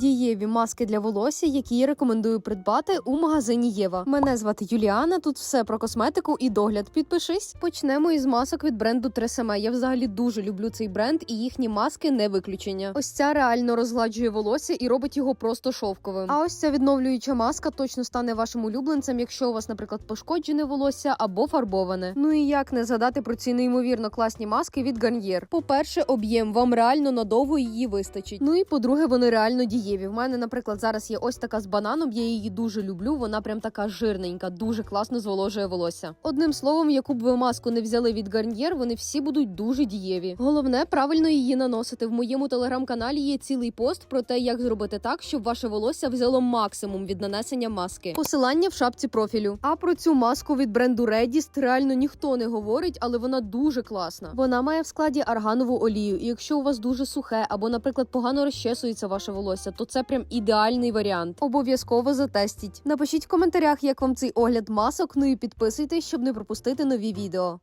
дієві маски для волосся, які рекомендую придбати у магазині Єва. Мене звати Юліана. Тут все про косметику і догляд. Підпишись. Почнемо із масок від бренду Тресеме. Я взагалі дуже люблю цей бренд, і їхні маски не виключення. Ось ця реально розгладжує волосся і робить його просто шовковим. А ось ця відновлююча маска точно стане вашим улюбленцем, якщо у вас, наприклад, пошкоджене волосся або фарбоване. Ну і як не згадати про ці неймовірно класні маски від Garnier. По-перше, об'єм вам реально надовго її вистачить. Ну і по-друге, вони реально дієві. В мене, наприклад, зараз є ось така з бананом. Я її дуже люблю. Вона прям така жирненька, дуже класно зволожує волосся. Одним словом, яку б ви маску не взяли від Garnier, вони всі будуть дуже дієві. Головне правильно її наносити. В моєму телеграм-каналі є цілий пост про те, як зробити так, щоб ваше волосся взяло максимум від нанесення маски. Посилання в шапці профілю. А про цю маску від бренду Redist реально ніхто не говорить, але вона дуже класна. Вона має в складі арганову олію. І якщо у вас дуже сухе або, наприклад, погано розчесується ваше волосся, то це прям ідеальний варіант. Обов'язково затестіть. Напишіть в коментарях, як вам цей огляд масок. Ну і підписуйтесь, щоб не пропустити нові відео.